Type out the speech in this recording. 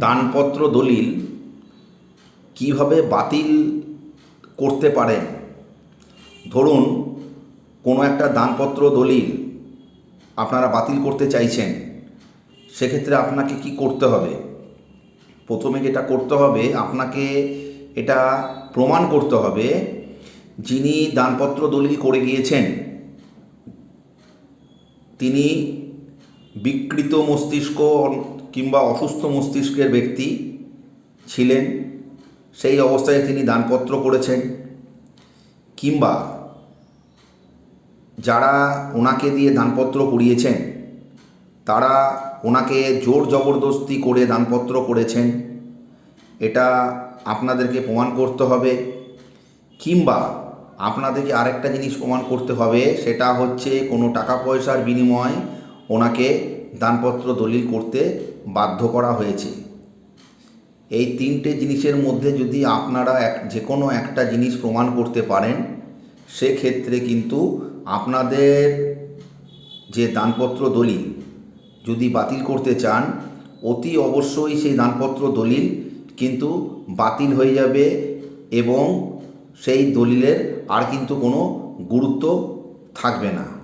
দানপত্র দলিল কীভাবে বাতিল করতে পারেন? ধরুন, কোনো একটা দানপত্র দলিল আপনারা বাতিল করতে চাইছেন, সেক্ষেত্রে আপনাকে কি করতে হবে? প্রথমে যেটা করতে হবে, আপনাকে এটা প্রমাণ করতে হবে যিনি দানপত্র দলিল করে গিয়েছেন। তিনি বিকৃত মস্তিষ্ক কিংবা অসুস্থ মস্তিষ্কের ব্যক্তি ছিলেন, সেই অবস্থায় তিনি দানপত্র করেছেন, কিংবা যারা ওনাকে দিয়ে দানপত্র করিয়েছেন তারা ওনাকে জোর জবরদস্তি করে দানপত্র করেছেন, এটা আপনাদেরকে প্রমাণ করতে হবে, কিংবা আপনাদেরকে আরেকটা জিনিস প্রমাণ করতে হবে, সেটা হচ্ছে কোনো টাকা পয়সার বিনিময়ে ওনাকে দানপত্র দলিল করতে বাধ্য করা হয়েছে। এই তিনটে জিনিসের মধ্যে যদি আপনারা এক যে কোনো একটা জিনিস প্রমাণ করতে পারেন, সেক্ষেত্রে কিন্তু আপনাদের যে দানপত্র দলিল যদি বাতিল করতে চান, অতি অবশ্যই সেই দানপত্র দলিল কিন্তু বাতিল হয়ে যাবে এবং সেই দলিলের আর কিন্তু কোনো গুরুত্ব থাকবে না।